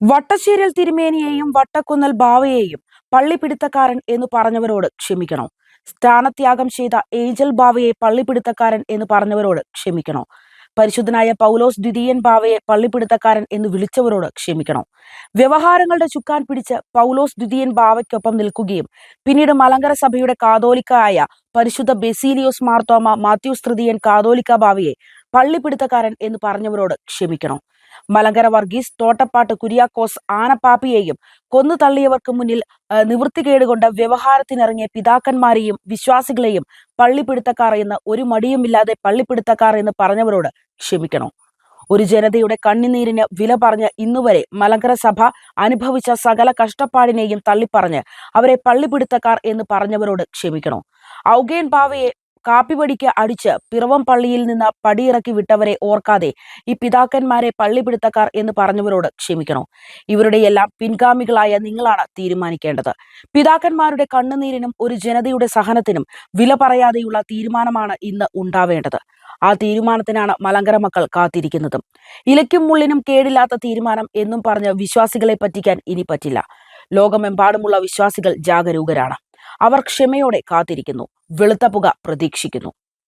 വട്ടശ്ശേരിൽ തിരുമേനിയെയും വട്ടക്കുന്നൽ ബാവയെയും പള്ളിപ്പിടുത്തക്കാരൻ എന്ന് പറഞ്ഞവരോട് ക്ഷമിക്കണോ. സ്ഥാനത്യാഗം ചെയ്ത ഏഞ്ചൽ ബാവയെ പള്ളിപ്പിടുത്തക്കാരൻ എന്ന് പറഞ്ഞവരോട് ക്ഷമിക്കണോ. പരിശുദ്ധനായ പൗലോസ് ദ്വിതീയൻ ബാവയെ പള്ളിപ്പിടുത്തക്കാരൻ എന്ന് വിളിച്ചവരോട് ക്ഷമിക്കണോ. വ്യവഹാരങ്ങളുടെ ചുക്കാൻ പിടിച്ച് പൗലോസ് ദ്വിതീയൻ ബാവയ്ക്കൊപ്പം നിൽക്കുകയും പിന്നീട് മലങ്കര സഭയുടെ കാതോലിക്കായ പരിശുദ്ധ ബെസീലിയോസ് മാർത്തോമ മാത്യൂസ് തൃതീയൻ കാതോലിക്ക ബാവയെ പള്ളിപ്പിടുത്തക്കാരൻ എന്ന് പറഞ്ഞവരോട് ക്ഷമിക്കണോ. മലങ്കര വർഗീസ് തോട്ടപ്പാട്ട് കുര്യാക്കോസ് ആനപ്പാപ്പിയെയും കൊന്നു തള്ളിയവർക്ക് മുന്നിൽ നിവൃത്തികേടുകൊണ്ട് നിവൃത്തികേട് വ്യവഹാരത്തിനിറങ്ങിയ പിതാക്കന്മാരെയും വിശ്വാസികളെയും പള്ളിപ്പിടുത്തക്കാർ എന്ന് ഒരു മടിയുമില്ലാതെ പള്ളിപ്പിടുത്തക്കാർ എന്ന് പറഞ്ഞവരോട് ക്ഷമിക്കണം. ഒരു ജനതയുടെ കണ്ണുനീരിന് വില പറഞ്ഞ് ഇന്നുവരെ മലങ്കര സഭ അനുഭവിച്ച സകല കഷ്ടപ്പാടിനെയും തള്ളിപ്പറഞ്ഞ് അവരെ പള്ളിപ്പിടുത്തക്കാർ എന്ന് പറഞ്ഞവരോട് ക്ഷമിക്കണം. ഔഗേൻ ബാവയെ കാപ്പിപടിക്ക് അടിച്ച് പിറവം പള്ളിയിൽ നിന്ന് പടിയിറക്കി വിട്ടവരെ ഓർക്കാതെ ഈ പിതാക്കന്മാരെ പള്ളിപ്പിടുത്തക്കാർ എന്ന് പറഞ്ഞവരോട് ക്ഷമിക്കണം. ഇവരുടെയെല്ലാം പിൻഗാമികളായ നിങ്ങളാണ് തീരുമാനിക്കേണ്ടത്. പിതാക്കന്മാരുടെ കണ്ണുനീരിനും ഒരു ജനതയുടെ സഹനത്തിനും വില പറയാതെയുള്ള തീരുമാനമാണ് ഇന്ന് ഉണ്ടാവേണ്ടത്. ആ തീരുമാനത്തിനാണ് മലങ്കര മക്കൾ കാത്തിരിക്കുന്നതും. ഇലയ്ക്കും മുള്ളിനും കേടില്ലാത്ത തീരുമാനം എന്നും പറഞ്ഞ് വിശ്വാസികളെ പറ്റിക്കാൻ ഇനി പറ്റില്ല. ലോകമെമ്പാടുമുള്ള വിശ്വാസികൾ ജാഗരൂകരാണ്. അവർ ക്ഷമയോടെ കാത്തിരിക്കുന്നു. വെളുത്ത പുക പ്രതീക്ഷിക്കുന്നു.